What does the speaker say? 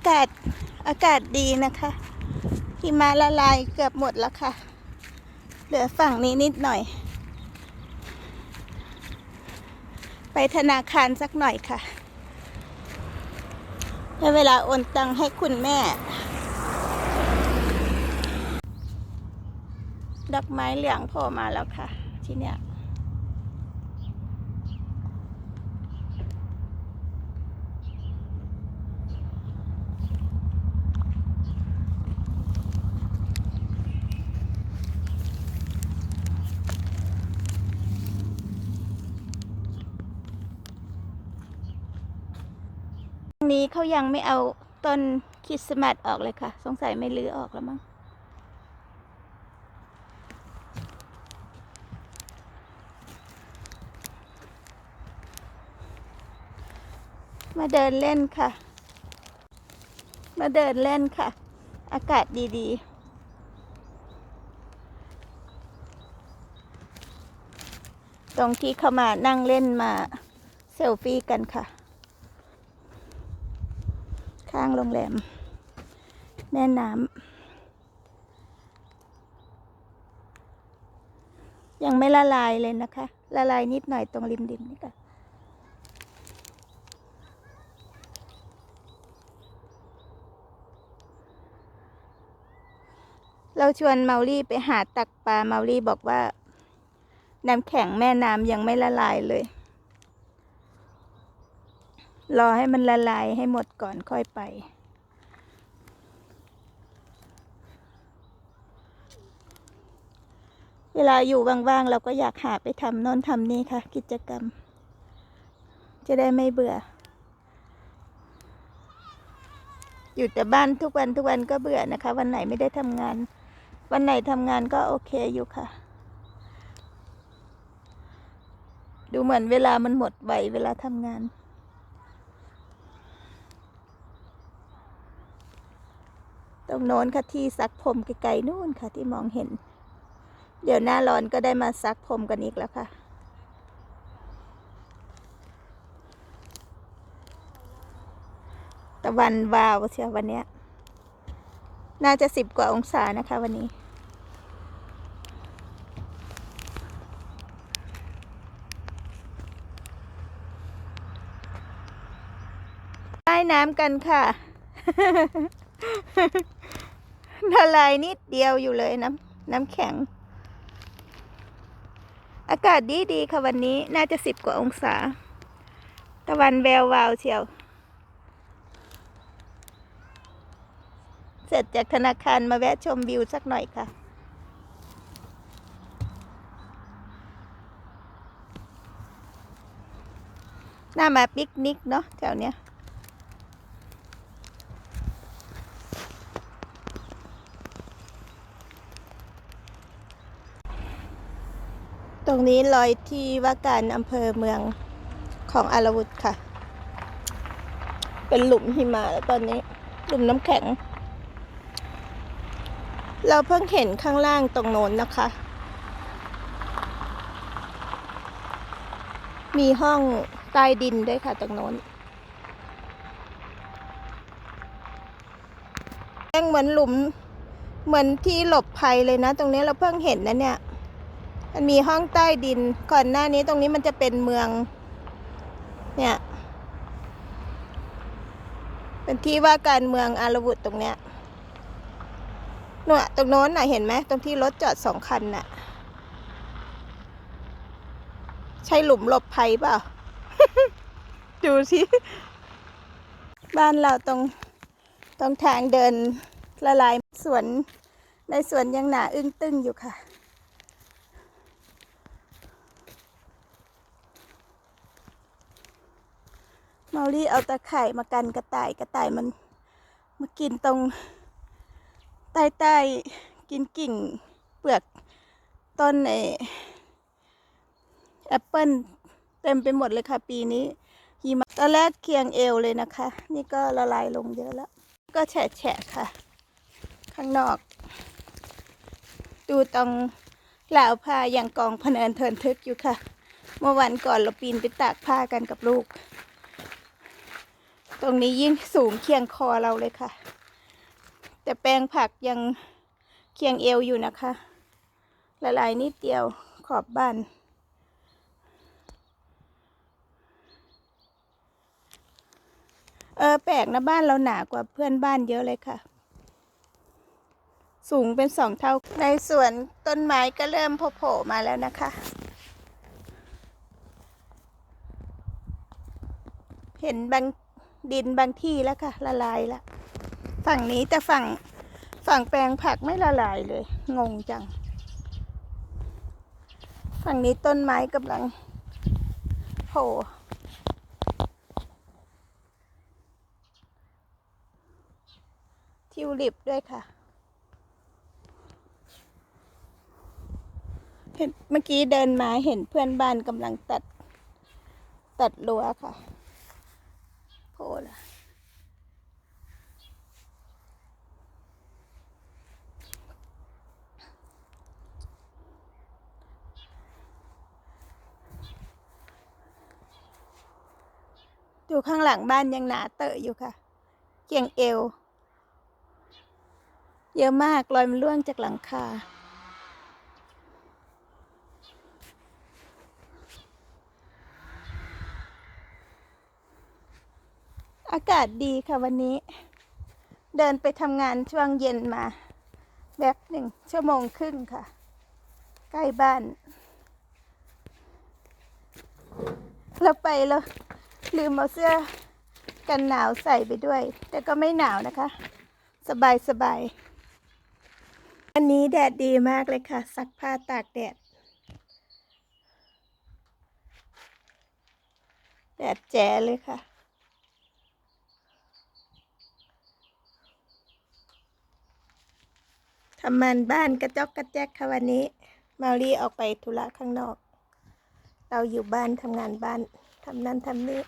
ากาศอากาศดีนะคะหิมะละลายเกือบหมดแล้วค่ะ เหลือฝั่งนี้นิดหน่อย ไปธนาคารสักหน่อยค่ะให้เวลาโอนตังให้คุณแม่ ดอกไม้เหลืองโผล่มาแล้วค่ะ ที่เนี้ย นี้เขายังไม่เอาต้นคริสต์มาสออกเลยค่ะ สงสัยไม่ลื้อออกแล้วมั้งมาเดินเล่นค่ะ มาเดินเล่นค่ะ อากาศดีๆตรงที่เขามานั่งเล่นมาเซลฟี่กันค่ะ ข้างโรงแรม แม่น้ำยังไม่ละลายเลยนะคะ ละลายนิดหน่อยตรงริมดิมนี่ค่ะเราชวนเมาลี่ไปหาตักปลาเมาลี่บอกว่า น้ำแข็งแม่น้ำยังไม่ละลายเลย รอให้มันละลายให้หมดก่อนค่อยไป เวลาอยู่ว่างๆเราก็อยากหาไปทำโน้นทำนี่ค่ะ กิจกรรม จะได้ไม่เบื่อ อยู่แต่บ้านทุกวันทุกวันก็เบื่อนะคะ วันไหนไม่ได้ทำงาน วันไหนทำงานก็โอเคอยู่ค่ะดูเหมือนเวลามันหมดไวเวลาทำงาน ตรงโน้นค่ะที่ซักผมไกลๆนู่นค่ะที่มองเห็น เดี๋ยวหน้าร้อนก็ได้มาซักผมกันอีกแล้วค่ะ ตะวันวาวเชียววันเนี้ย น่าจะสิบกว่าองศานะคะวันนี้ใต้น้ำกันค่ะ ละลายนิดเดียวอยู่เลยน้ำน้ำแข็ง อากาศดีดีค่ะวันนี้น่าจะสิบกว่าองศา ตะวันแวววาวเชียว เสร็จจากธนาคารมาแวะชมวิวสักหน่อยค่ะน่ามาปิกนิกเนาะแถวเนี้ย รงนี้ลอยที่ว่าการอำเภอเมืองของอาราวุธค่ะ เป็นหลุมหิมะแล้วตอนนี้ หลุมน้ำแข็ง เราเพิ่งเห็นข้างล่างตรงโน้นนะคะ มีห้องใต้ดินด้วยค่ะตรงโน้นแงเหมือนหลุม เหมือนที่หลบภัยเลยนะ ตรงนี้เราเพิ่งเห็นนะเนี่ย มันมีห้องใต้ดิน ก่อนหน้านี้ตรงนี้มันจะเป็นเมือง เนี่ย เป็นที่ว่าการเมืองอาราวุธตรงเนี้ยหนูตรงโน้นน่ะเห็นไหมตรงที่รถจอดสองคันน่ะ ใช่หลุมหลบภัยเปล่า ดูสิบ้านเราตรงตรงทางเดินละลายสวนในสวนยังหนาอึ้งตึ้งอยู่ค่ะ เมาลี่เอาตะไคร่มากันกระต่ายกระต่ายมันมากินตรงใต้ใต้กินกิ่งเปลือกต้นไอแอปเปิลเต็มไปหมดเลยค่ะ ปีนี้หิมะตอนแรกเคียงเอวเลยนะคะ นี่ก็ละลายลงเยอะแล้ว ก็แฉะแฉะค่ะ ข้างนอก ดูตรงหลาผ้าอย่างกองพเนินเทินทึกอยู่ค่ะ เมื่อวันก่อนเราปีนไปตากผ้ากันกับลูก ตรงนี้ยิ่งสูงเคียงคอเราเลยค่ะ แต่แปลงผักยังเคียงเอวอยู่นะคะ ละลายนิดเดียวขอบบ้านเออแปลกนะบ้านเราหนากว่าเพื่อนบ้านเยอะเลยค่ะ สูงเป็นสองเท่า ในสวนต้นไม้ก็เริ่มโผล่มาแล้วนะคะ เห็นบาง ดินบางที่แล้วค่ะ ละลายแล้วฝั่งนี้แต่ฝั่งฝั่งแปลงผักไม่ละลายเลย งงจัง ฝั่งนี้ต้นไม้กำลังโผล่ทิวลิปด้วยค่ะ เห็นเมื่อกี้เดินมาเห็นเพื่อนบ้านกำลังตัด ตัดรั้วค่ะ โผล่ละดูข้างหลังบ้านยังหนาเตอะอยู่ค่ะ เกียงเอว เยอะมากรอยมันร่วงจากหลังคา อากาศดีค่ะวันนี้ เดินไปทำงานช่วงเย็นมา แบบหนึ่งชั่วโมงครึ่งค่ะ ใกล้บ้าน เราไปแล้วลืมเอาเสื้อกันหนาวใส่ไปด้วย แต่ก็ไม่หนาวนะคะ สบายสบายอันนี้แดดดีมากเลยค่ะ ซักผ้าตากแดด แดดแจ๋เลยค่ะ ทำมันบ้านกระจอกกระแจกค่ะวันนี้ มารีออกไปธุระข้างนอก เราอยู่บ้านทำงานบ้านทำนั่นทำนี่